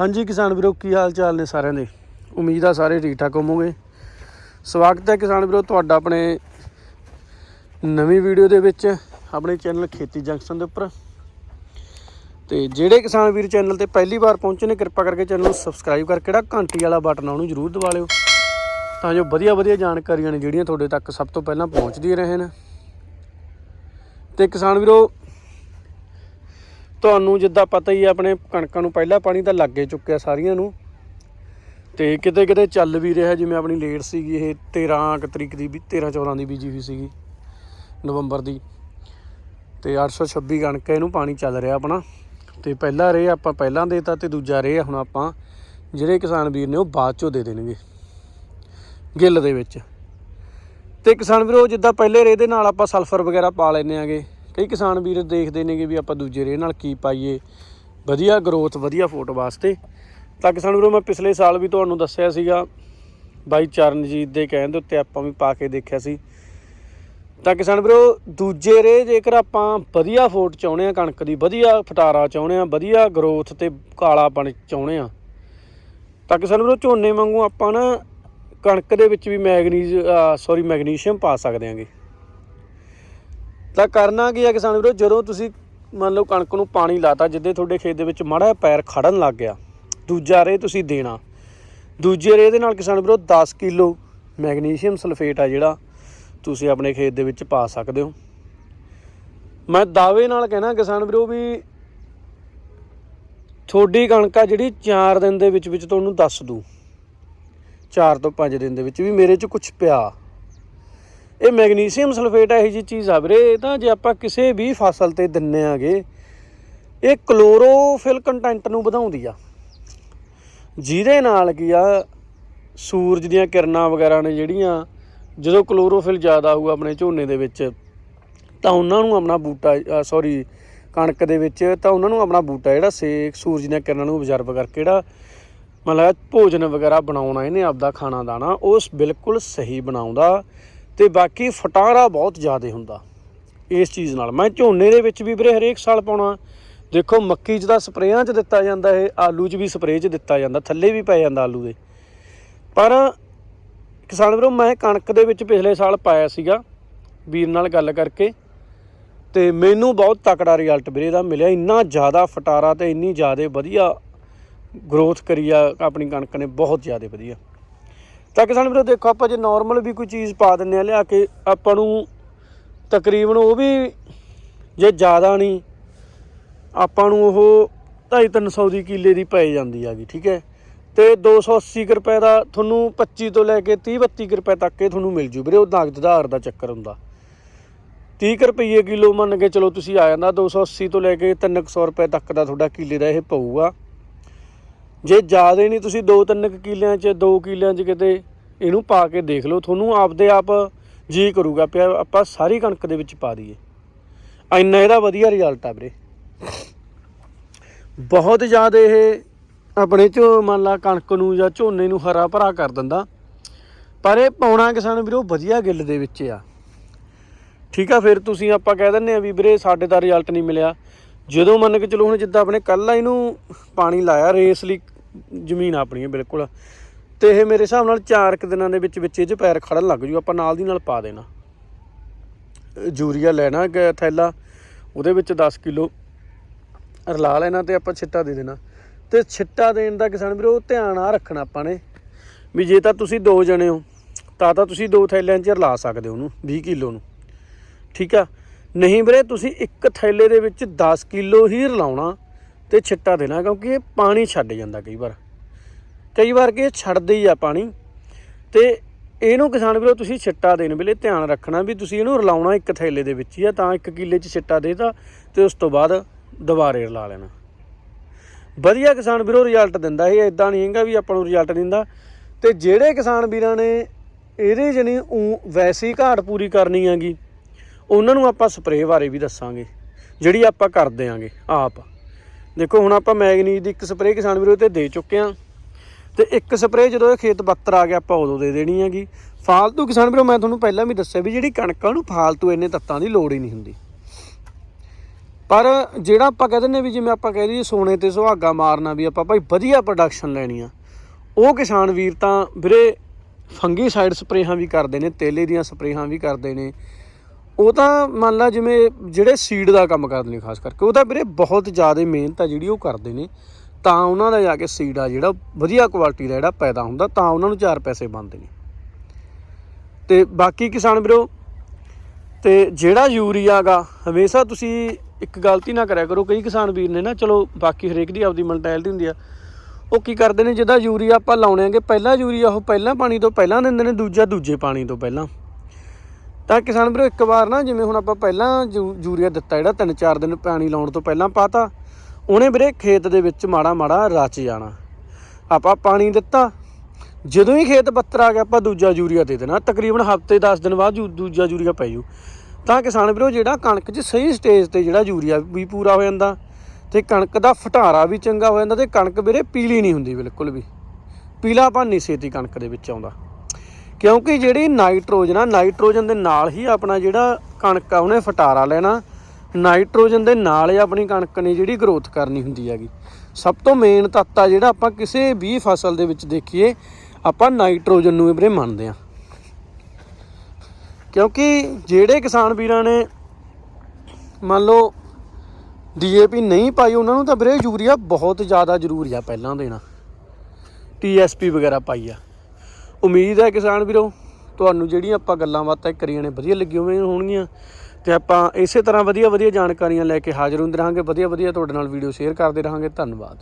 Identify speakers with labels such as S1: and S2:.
S1: ਹਾਂਜੀ ਕਿਸਾਨ ਵੀਰੋ, ਕੀ ਹਾਲ ਚਾਲ ਨੇ ਸਾਰਿਆਂ ਦੇ? ਉਮੀਦ ਆ ਸਾਰੇ ਠੀਕ ਠਾਕ ਹੋਵੋਗੇ। ਸਵਾਗਤ ਹੈ ਕਿਸਾਨ ਵੀਰੋ ਤੁਹਾਡਾ ਆਪਣੇ ਨਵੀਂ ਵੀਡੀਓ ਦੇ ਵਿੱਚ, ਆਪਣੇ ਚੈਨਲ ਖੇਤੀ ਜੰਕਸ਼ਨ ਦੇ ਉੱਪਰ। ਤੇ ਜਿਹੜੇ ਕਿਸਾਨ ਵੀਰ ਚੈਨਲ ਤੇ ਪਹਿਲੀ ਵਾਰ ਪਹੁੰਚੇ ਨੇ, ਕਿਰਪਾ ਕਰਕੇ ਚੈਨਲ ਨੂੰ ਸਬਸਕ੍ਰਾਈਬ ਕਰਕੇ ਜਿਹੜਾ ਘੰਟੀ ਵਾਲਾ ਬਟਨ ਆ, ਉਹਨੂੰ ਜ਼ਰੂਰ ਦਬਾ ਲਿਓ। ਤਾਂ ਜੋ ਵਧੀਆ ਵਧੀਆ ਜਾਣਕਾਰੀਆਂ ਨੇ ਜਿਹੜੀਆਂ ਤੁਹਾਡੇ ਤੱਕ ਸਭ ਤੋਂ ਪਹਿਲਾਂ ਪਹੁੰਚਦੀਆਂ ਰਹਿਣ। ਤੇ ਕਿਸਾਨ ਵੀਰੋ ਤੁਹਾਨੂੰ ਜਿੱਦਾਂ ਪਤਾ ਹੀ ਹੈ ਆਪਣੇ ਕਣਕਾਂ ਨੂੰ ਪਹਿਲਾਂ ਪਾਣੀ ਤਾਂ ਲੱਗੇ ਚੁੱਕਿਆ ਸਾਰੀਆਂ ਨੂੰ। ਤੇ ਕਿਤੇ ਕਿਤੇ ਚੱਲ ਵੀ ਰਿਹਾ, ਜਿਵੇਂ ਆਪਣੀ ਲੇਟ ਸੀਗੀ ਇਹ 13 ਤਰੀਕ ਦੀ ਵੀ 13 14 ਦੀ ਬੀਜੀ ਹੋਈ ਸੀਗੀ, ਨਵੰਬਰ ਦੀ। ਤੇ 826 ਕਣਕ ਇਹਨੂੰ ਪਾਣੀ ਚੱਲ ਰਿਹਾ ਆਪਣਾ। ਤੇ ਪਹਿਲਾ ਰੇ ਆਪਾਂ ਪਹਿਲਾਂ ਦੇਤਾ ਤੇ ਦੂਜਾ ਰੇ ਹੁਣ ਆਪਾਂ ਜਿਹੜੇ ਕਿਸਾਨ ਵੀਰ ਨੇ ਉਹ ਬਾਅਦ ਚੋਂ ਦੇ ਦੇਣਗੇ, ਗਿੱਲ ਦੇ ਵਿੱਚ। ਤੇ ਕਿਸਾਨ ਵੀਰੋ, ਜਿੱਦਾਂ ਪਹਿਲੇ ਰੇ ਦੇ ਨਾਲ ਆਪਾਂ ਸਲਫਰ ਵਗੈਰਾ ਪਾ ਲੈਨੇ ਆਗੇ। ਕਈ ਕਿਸਾਨ ਵੀਰ ਦੇਖਦੇ ਨੇਗੇ ਵੀ ਆਪਾਂ ਦੂਜੇ ਰੇਹ ਨਾਲ ਕੀ ਪਾਈਏ। ਵਧੀਆ ਗਰੋਥ ਵਧੀਆ ਫੋਟ ਵਾਸਤੇ। ਤਾਂ ਕਿਸਾਨ ਵੀਰੋ, ਮੈਂ ਪਿਛਲੇ ਸਾਲ ਵੀ ਤੁਹਾਨੂੰ ਦੱਸਿਆ ਸੀਗਾ, ਬਾਈ ਚਰਨਜੀਤ ਦੇ ਕਹਿਣ ਦੇ ਉੱਤੇ ਆਪਾਂ ਵੀ ਪਾ ਕੇ ਦੇਖਿਆ ਸੀ। ਤਾਂ ਕਿਸਾਨ ਵੀਰੋ, ਦੂਜੇ ਰੇ ਜੇਕਰ ਆਪਾਂ ਵਧੀਆ ਫੋਟ ਚਾਹੁੰਦੇ ਆ ਕਣਕ ਦੀ ਵਧੀਆ ਫਟਾਰਾ ਚਾਹੁੰਦੇ ਆ ਵਧੀਆ ਗਰੋਥ ਤੇ ਕਾਲਾਪਣ ਚਾਹੁੰਦੇ ਆ ਤਾਂ ਕਿਸਾਨ ਵੀਰੋ, ਝੋਨੇ ਵਾਂਗੂ ਆਪਾਂ ਨਾ ਕਣਕ ਦੇ ਵਿੱਚ ਵੀ ਮੈਗਨੀਜ਼ ਸੌਰੀ ਮੈਗਨੀਸ਼ੀਅਮ ਪਾ ਸਕਦੇ ਆਂਗੇ ਤਾਂ ਕਰਨਾ ਕੀ ਹੈ ਕਿਸਾਨ ਵੀਰੋ? ਜਦੋਂ ਤੁਸੀਂ ਮੰਨ ਲਓ ਕਣਕ ਨੂੰ ਪਾਣੀ ਲਾਤਾ, ਜਿੱਦੇ ਤੁਹਾਡੇ ਖੇਤ ਦੇ ਵਿੱਚ ਮਾੜਾ ਪੈਰ ਖੜਨ ਲੱਗ ਗਿਆ, ਦੂਜਾ ਰੇ ਤੁਸੀਂ ਦੇਣਾ। ਦੂਜੇ ਰੇ ਦੇ ਨਾਲ ਕਿਸਾਨ ਵੀਰੋ 10 ਕਿਲੋ ਮੈਗਨੀਸ਼ੀਅਮ ਸਲਫੇਟ ਆ ਜਿਹੜਾ ਤੁਸੀਂ ਆਪਣੇ ਖੇਤ ਦੇ ਵਿੱਚ ਪਾ ਸਕਦੇ ਹੋ। ਮੈਂ ਦਾਅਵੇ ਨਾਲ ਕਹਿਣਾ ਕਿਸਾਨ ਵੀਰੋ ਵੀ ਤੁਹਾਡੀ ਕਣਕ ਆ ਜਿਹੜੀ 4 ਦਿਨ ਦੇ ਵਿੱਚ ਵਿੱਚ ਤੁਹਾਨੂੰ ਦੱਸ ਦੂ। 4 ਤੋਂ 5 ਦਿਨ ਦੇ ਵਿੱਚ ਵੀ ਮੇਰੇ 'ਚ ਕੁਝ ਪਿਆ। ਇਹ ਮੈਗਨੀਸ਼ੀਅਮ ਸਲਫੇਟ ਇਹੋ ਜੀ ਚੀਜ਼ ਆ ਵੀਰੇ, ਇਹ ਤਾਂ ਜੇ ਆਪਾਂ ਕਿਸੇ ਵੀ ਫਸਲ ਤੇ ਦਿੰਨੇ ਆਗੇ, ਇਹ ਕਲੋਰੋਫਿਲ ਕੰਟੈਂਟ ਨੂੰ ਵਧਾਉਂਦੀ ਆ। ਜਿਹਦੇ ਨਾਲ ਕੀ ਆ, ਸੂਰਜ ਦੀਆਂ ਕਿਰਨਾਂ ਵਗੈਰਾ ਨੇ ਜਿਹੜੀਆਂ, ਜਦੋਂ ਕਲੋਰੋਫਿਲ ਜ਼ਿਆਦਾ ਹੋਊ ਆਪਣੇ ਝੋਨੇ ਦੇ ਵਿੱਚ, ਤਾਂ ਉਹਨਾਂ ਨੂੰ ਆਪਣਾ ਬੂਟਾ ਸੌਰੀ ਕਣਕ ਦੇ ਵਿੱਚ, ਤਾਂ ਉਹਨਾਂ ਨੂੰ ਆਪਣਾ ਬੂਟਾ ਜਿਹੜਾ ਸੇਕ, ਸੂਰਜ ਦੀਆਂ ਕਿਰਨਾਂ ਨੂੰ ਅਬਜ਼ਰਵ ਕਰਕੇ ਜਿਹੜਾ ਮਤਲਬ ਭੋਜਨ ਵਗੈਰਾ ਬਣਾਉਣਾ, ਇਹਨੇ ਆਪਦਾ ਖਾਣਾ ਦਾਣਾ, ਉਸ ਬਿਲਕੁਲ ਸਹੀ ਬਣਾਉਂਦਾ। ਤੇ ਬਾਕੀ ਫਟਾਰਾ ਬਹੁਤ ਜ਼ਿਆਦਾ ਹੁੰਦਾ ਇਸ ਚੀਜ਼ ਨਾਲ। ਮੈਂ ਝੋਨੇ ਦੇ ਵਿੱਚ ਵੀ ਵੀਰੇ ਹਰੇਕ ਸਾਲ ਪਾਉਣਾ। ਦੇਖੋ, ਮੱਕੀ 'ਚ ਤਾਂ ਸਪਰੇਆਂ 'ਚ ਦਿੱਤਾ ਜਾਂਦਾ ਇਹ, ਆਲੂ 'ਚ ਵੀ ਸਪਰੇਅ 'ਚ ਦਿੱਤਾ ਜਾਂਦਾ, ਥੱਲੇ ਵੀ ਪੈ ਜਾਂਦਾ ਆਲੂ ਦੇ। ਪਰ ਕਿਸਾਨ ਵੀਰੋ, ਮੈਂ ਕਣਕ ਦੇ ਵਿੱਚ ਪਿਛਲੇ ਸਾਲ ਪਾਇਆ ਸੀਗਾ, ਵੀਰ ਨਾਲ ਗੱਲ ਕਰਕੇ। ਤੇ ਮੈਨੂੰ ਬਹੁਤ ਤਕੜਾ ਰਿਜ਼ਲਟ ਵੀਰੇ ਦਾ ਮਿਲਿਆ। ਇੰਨਾ ਜ਼ਿਆਦਾ ਫਟਾਰਾ ਤੇ ਇੰਨੀ ਜ਼ਿਆਦਾ ਵਧੀਆ ਗਰੋਥ ਕਰੀ ਆ ਆਪਣੀ ਕਣਕ ਨੇ, ਬਹੁਤ ਜ਼ਿਆਦਾ ਵਧੀਆ। ਤਾਂ ਕਿਸਾਨ ਵੀਰੋ ਦੇਖੋ ਆਪਾਂ ਜੇ ਨਾਰਮਲ ਵੀ ਕੋਈ ਚੀਜ਼ ਪਾ ਦਿੰਨੇ ਆ ਲਿਆ ਕੇ, ਆਪਾਂ ਨੂੰ ਤਕਰੀਬਨ ਉਹ ਵੀ ਜੇ ਜ਼ਿਆਦਾ ਨਹੀਂ, ਆਪਾਂ ਨੂੰ ਉਹ 2.5-300 ਦੀ ਕਿੱਲੇ ਦੀ ਪੈ ਜਾਂਦੀ ਹੈਗੀ, ਠੀਕ ਹੈ? ਤੇ 280 ਕੁ ਰੁਪਏ ਦਾ ਤੁਹਾਨੂੰ 25 ਤੋਂ ਲੈ ਕੇ 30-32 ਕੁ ਰੁਪਏ ਤੱਕ ਇਹ ਤੁਹਾਨੂੰ ਮਿਲ ਜੂ ਵੀਰੇ, ਉਹ ਨਗਦ ਆਧਾਰ ਦਾ ਚੱਕਰ ਹੁੰਦਾ। 30 ਕੁ ਰੁਪਏ ਕਿਲੋ ਮੰਨ ਕੇ ਚਲੋ ਤੁਸੀਂ ਆ ਜਾਂਦਾ 280 ਤੋਂ ਲੈ ਕੇ 300 ਰੁਪਏ ਤੱਕ ਦਾ ਤੁਹਾਡਾ ਕਿੱਲੇ ਦਾ ਇਹ ਪਊਗਾ। ਜੇ ਜ਼ਿਆਦਾ ਨਹੀਂ, ਤੁਸੀਂ 2-3 ਕਿੱਲਿਆਂ 'ਚ 2 ਕਿੱਲਿਆਂ 'ਚ ਕਿਤੇ ਇਹਨੂੰ ਪਾ ਕੇ ਦੇਖ ਲਓ, ਤੁਹਾਨੂੰ ਆਪਦੇ ਆਪ ਜੀ ਕਰੂਗਾ ਪਿਆ ਆਪਾਂ ਸਾਰੀ ਕਣਕ ਦੇ ਵਿੱਚ ਪਾ ਦਈਏ। ਇੰਨਾ ਇਹਦਾ ਵਧੀਆ ਰਿਜ਼ਲਟ ਆ ਵੀਰੇ। ਬਹੁਤ ਜ਼ਿਆਦਾ ਇਹ ਆਪਣੇ ਚ ਮੰਨ ਲਾ ਕਣਕ ਨੂੰ ਜਾਂ ਝੋਨੇ ਨੂੰ ਹਰਾ ਭਰਾ ਕਰ ਦਿੰਦਾ, ਪਰ ਇਹ ਪਾਉਣਾ ਕਿਸਾਨ ਵੀਰੋ ਵਧੀਆ ਗਿੱਲ ਦੇ ਵਿੱਚ ਆ। ਠੀਕ ਆ, ਫਿਰ ਤੁਸੀਂ ਆਪਾਂ ਕਹਿ ਦਿੰਨੇ ਆ ਵੀ ਵੀਰੇ ਸਾਡੇ ਦਾ ਰਿਜ਼ਲਟ ਨਹੀਂ ਮਿਲਿਆ। ਜਦੋਂ ਮੰਨ ਕੇ ਚਲੋ ਹੁਣ ਜਿੱਦਾਂ ਆਪਣੇ ਕੱਲ ਇਹਨੂੰ ਪਾਣੀ ਲਾਇਆ, ਰੇਸ ਲਈ ਜ਼ਮੀਨ ਆਪਣੀ ਹੈ ਬਿਲਕੁਲ, ਤੇ ਇਹ ਮੇਰੇ ਹਿਸਾਬ ਨਾਲ 4 ਕੁ ਦਿਨਾਂ ਦੇ ਵਿੱਚ ਵਿੱਚ ਇਹ 'ਚ ਪੈਰ ਖੜਨ ਲੱਗ ਜੂ, ਆਪਾਂ ਨਾਲ ਦੀ ਨਾਲ ਪਾ ਦੇਣਾ। ਯੂਰੀਆ ਲੈਣਾ ਗ- ਥੈਲਾ, ਉਹਦੇ ਵਿੱਚ 10 ਕਿਲੋ ਰਲਾ ਲੈਣਾ ਤੇ ਆਪਾਂ ਛਿੱਟਾ ਦੇ ਦੇਣਾ। ਤੇ ਛਿੱਟਾ ਦੇਣ ਦਾ ਕਿਸਾਨ ਵੀਰੋ ਧਿਆਨ ਆ ਰੱਖਣਾ ਆਪਾਂ ਨੇ, ਵੀ ਜੇ ਤਾਂ ਤੁਸੀਂ ਦੋ ਜਣੇ ਹੋ, ਤਾਂ ਤਾਂ ਤੁਸੀਂ ਦੋ ਥੈਲਿਆਂ 'ਚ ਰਲਾ ਸਕਦੇ ਹੋ ਉਹਨੂੰ 20 ਕਿਲੋ ਨੂੰ। ਠੀਕ ਆ? ਨਹੀਂ ਵੀਰੇ, ਤੁਸੀਂ ਇੱਕ ਥੈਲੇ ਦੇ ਵਿੱਚ 10 ਕਿਲੋ ਹੀ ਰਲਾਉਣਾ ਤੇ ਛਿੱਟਾ ਦੇਣਾ, ਕਿਉਂਕਿ ਇਹ ਪਾਣੀ ਛੱਡ ਜਾਂਦਾ ਕਈ ਵਾਰ। ਕਈ ਵਾਰ ਕਿ ਇਹ ਛੱਡਦੇ ਹੀ ਆ ਪਾਣੀ। ਤੇ ਇਹਨੂੰ ਕਿਸਾਨ ਵੀਰੋ, ਤੁਸੀਂ ਛਿੱਟਾ ਦੇਣ ਵੇਲੇ ਧਿਆਨ ਰੱਖਣਾ ਵੀ ਤੁਸੀਂ ਇਹਨੂੰ ਰਲਾਉਣਾ ਇੱਕ ਥੈਲੇ ਦੇ ਵਿੱਚ ਹੀ ਆ, ਤਾਂ ਇੱਕ ਕਿੱਲੇ 'ਚ ਛਿੱਟਾ ਦੇਤਾ ਤੇ ਉਸ ਤੋਂ ਬਾਅਦ ਦੁਬਾਰੇ ਰਲਾ ਲੈਣਾ। ਵਧੀਆ ਕਿਸਾਨ ਵੀਰੋ ਰਿਜ਼ਲਟ ਦਿੰਦਾ ਇਹ ਇਦਾਂ ਨਹੀਂ ਹੈਗਾ ਵੀ ਆਪਾਂ ਨੂੰ ਰਿਜ਼ਲਟ ਦਿੰਦਾ। ਤੇ ਜਿਹੜੇ ਕਿਸਾਨ ਵੀਰਾਂ ਨੇ ਇਹਦੇ ਜਣੀ ਵੈਸੀ ਘਾਟ ਪੂਰੀ ਕਰਨੀ ਹੈਗੀ ਉਹਨਾਂ ਨੂੰ ਆਪਾਂ ਸਪਰੇਅ ਬਾਰੇ ਵੀ ਦੱਸਾਂਗੇ, ਜਿਹੜੀ ਆਪਾਂ ਕਰ ਦਿਆਂਗੇ, ਆਪ। ਦੇਖੋ, ਹੁਣ ਆਪਾਂ ਮੈਗਨੀਜ਼ ਦੀ ਇੱਕ ਸਪਰੇਅ ਕਿਸਾਨ ਵੀਰੋ ਤੇ ਦੇ ਚੁੱਕੇ ਆਂ। ਤੇ ਇੱਕ ਸਪਰੇਅ ਜਦੋਂ ਇਹ ਖੇਤ ਬੱਤਰ ਆ ਗਿਆ, ਆਪਾਂ ਉਦੋਂ ਦੇ ਦੇਣੀ ਹੈਗੀ। ਫਾਲਤੂ ਕਿਸਾਨ ਵੀਰੋ, ਮੈਂ ਤੁਹਾਨੂੰ ਪਹਿਲਾਂ ਵੀ ਦੱਸਿਆ ਵੀ ਜਿਹੜੀ ਕਣਕ ਆ ਉਹਨੂੰ ਫਾਲਤੂ ਇੰਨੇ ਤੱਤਾਂ ਦੀ ਲੋੜ ਹੀ ਨਹੀਂ ਹੁੰਦੀ। ਪਰ ਜਿਹੜਾ ਆਪਾਂ ਕਹਿੰਦੇ ਨੇ ਵੀ ਜਿਵੇਂ ਆਪਾਂ ਕਹਿ ਲਈਏ ਸੋਨੇ ਤੇ ਸੁਹਾਗਾ ਮਾਰਨਾ ਵੀ ਆਪਾਂ ਭਾਈ ਵਧੀਆ ਪ੍ਰੋਡਕਸ਼ਨ ਲੈਣੀ ਆ, ਉਹ ਕਿਸਾਨ ਵੀਰ ਤਾਂ ਵੀਰੇ ਫੰਗੀਸਾਈਡ ਸਪਰੇਹਾਂ ਵੀ ਕਰਦੇ ਨੇ, ਤੇਲੇ ਦੀਆਂ ਸਪਰੇਹਾਂ ਵੀ ਕਰਦੇ ਨੇ। ਉਹ ਤਾਂ ਮੰਨ ਲਾ ਜਿਵੇਂ ਜਿਹੜੇ ਸੀਡ ਦਾ ਕੰਮ ਕਰਦੇ ਨੇ ਖਾਸ ਕਰਕੇ, ਉਹ ਤਾਂ ਵੀਰੇ ਬਹੁਤ ਜ਼ਿਆਦਾ ਮਿਹਨਤ ਆ ਜਿਹੜੀ ਉਹ ਕਰਦੇ ਨੇ। ਤਾਂ ਉਹਨਾਂ ਦਾ ਜਾ ਕੇ ਸੀਡ ਆ ਜਿਹੜਾ, ਵਧੀਆ ਕੁਆਲਿਟੀ ਦਾ ਜਿਹੜਾ ਪੈਦਾ ਹੁੰਦਾ, ਤਾਂ ਉਹਨਾਂ ਨੂੰ ਚਾਰ ਪੈਸੇ ਬਣਦੇ ਨੇ। ਤੇ ਬਾਕੀ ਕਿਸਾਨ ਵੀਰੋ, ਤੇ ਜਿਹੜਾ ਯੂਰੀਆ ਗਾ, ਹਮੇਸ਼ਾ ਤੁਸੀਂ ਇੱਕ ਗਲਤੀ ਨਾ ਕਰਿਆ ਕਰੋ। ਕਈ ਕਿਸਾਨ ਵੀਰ ਨੇ ਨਾ, ਚਲੋ ਬਾਕੀ ਹਰੇਕ ਦੀ ਆਪਦੀ ਮੈਂਟੈਲਿਟੀ ਹੁੰਦੀ ਆ। ਉਹ ਕੀ ਕਰਦੇ ਨੇ ਜਿਹਦਾ ਯੂਰੀਆ ਆਪਾਂ ਲਾਉਣੇ ਆਗੇ, ਪਹਿਲਾ ਯੂਰੀਆ ਉਹ ਪਹਿਲਾਂ ਪਾਣੀ ਤੋਂ ਪਹਿਲਾਂ ਦਿੰਦੇ ਨੇ, ਦੂਜਾ ਦੂਜੇ ਪਾਣੀ ਤੋਂ ਪਹਿਲਾਂ। ਤਾਂ ਕਿਸਾਨ ਵੀਰੋ, ਇੱਕ ਵਾਰ ਨਾ ਜਿਵੇਂ ਹੁਣ ਆਪਾਂ ਪਹਿਲਾਂ ਯੂ- ਯੂਰੀਆ ਦਿੱਤਾ ਜਿਹੜਾ, ਤਿੰਨ ਚਾਰ ਦਿਨ ਪਾਣੀ ਲਾਉਣ ਤੋਂ ਪਹਿਲਾਂ ਪਾਤਾ, ਉਹਨੇ ਵੀਰੇ ਖੇਤ ਦੇ ਵਿੱਚ ਮਾੜਾ ਮਾੜਾ ਰਚ ਜਾਣਾ। ਆਪਾਂ ਪਾਣੀ ਦਿੱਤਾ, ਜਦੋਂ ਹੀ ਖੇਤ ਬੱਤਰ ਆ ਗਿਆ, ਆਪਾਂ ਦੂਜਾ ਯੂਰੀਆ ਦੇ ਦੇਣਾ। ਤਕਰੀਬਨ ਹਫ਼ਤੇ 10 ਦਿਨ ਬਾਅਦ ਯੂ- ਦੂਜਾ ਯੂਰੀਆ ਪੈ ਜੂ। ਤਾਂ ਕਿਸਾਨ ਵੀਰੋ, ਜਿਹੜਾ ਕਣਕ 'ਚ ਸਹੀ ਸਟੇਜ ਤੇ ਜਿਹੜਾ ਯੂਰੀਆ ਵੀ ਪੂਰਾ ਹੋ ਜਾਂਦਾ, ਤੇ ਕਣਕ ਦਾ ਫਟਾਰਾ ਵੀ ਚੰਗਾ ਹੋ ਜਾਂਦਾ, ਤੇ ਕਣਕ ਵੀਰੇ ਪੀਲੀ ਨਹੀਂ ਹੁੰਦੀ ਬਿਲਕੁਲ ਵੀ। ਪੀਲਾਪਨ ਨਹੀਂ ਛੇਤੀ ਕਣਕ ਦੇ ਵਿੱਚ ਆਉਂਦਾ। ਕਿਉਂਕਿ ਜਿਹੜੀ ਨਾਈਟ੍ਰੋਜਨ ਆ, ਨਾਈਟ੍ਰੋਜਨ ਦੇ ਨਾਲ ਹੀ ਆਪਣਾ ਜਿਹੜਾ ਕਣਕ ਆ, ਉਹਨੇ ਫਟਾਰਾ ਲੈਣਾ। ਨਾਈਟ੍ਰੋਜਨ ਦੇ ਨਾਲ ਹੀ ਆਪਣੀ ਕਣਕ ਨੇ ਜਿਹੜੀ ਗਰੋਥ ਕਰਨੀ ਹੁੰਦੀ ਹੈਗੀ। ਸਭ ਤੋਂ ਮੇਨ ਤੱਤ ਆ ਜਿਹੜਾ ਆਪਾਂ ਕਿਸੇ ਵੀ ਫਸਲ ਦੇ ਵਿੱਚ ਦੇਖੀਏ, ਆਪਾਂ ਨਾਈਟ੍ਰੋਜਨ ਨੂੰ ਹੀ ਵੀਰੇ ਮੰਨਦੇ ਆ। ਕਿਉਂਕਿ ਜਿਹੜੇ ਕਿਸਾਨ ਵੀਰਾਂ ਨੇ ਮੰਨ ਲਓ ਡੀਏਪੀ ਨਹੀਂ ਪਾਈ, ਉਹਨਾਂ ਨੂੰ ਤਾਂ ਵੀਰੇ ਯੂਰੀਆ ਬਹੁਤ ਜ਼ਿਆਦਾ ਜ਼ਰੂਰੀ ਆ ਪਹਿਲਾਂ ਦੇਣਾ। ਟੀਐਸਪੀ ਵਗੈਰਾ ਪਾਈ ਆ। ਉਮੀਦ ਹੈ ਕਿਸਾਨ ਵੀਰੋ, ਤੁਹਾਨੂੰ ਜਿਹੜੀਆਂ ਆਪਾਂ ਗੱਲਾਂ ਬਾਤਾਂ ਕਰੀਆਂ ਨੇ ਵਧੀਆ ਲੱਗੀਆਂ ਹੋਣਗੀਆਂ ਹੋਣਗੀਆਂ, ਤੇ ਆਪਾਂ ਇਸੇ ਤਰ੍ਹਾਂ ਵਧੀਆ ਵਧੀਆ ਜਾਣਕਾਰੀਆਂ ਲੈ ਕੇ ਹਾਜ਼ਰ ਹੁੰਦੇ ਰਹਾਂਗੇ ਵਧੀਆ ਵਧੀਆ ਤੁਹਾਡੇ ਨਾਲ ਵੀਡੀਓ ਸ਼ੇਅਰ ਕਰਦੇ ਰਹਾਂਗੇ, ਧੰਨਵਾਦ।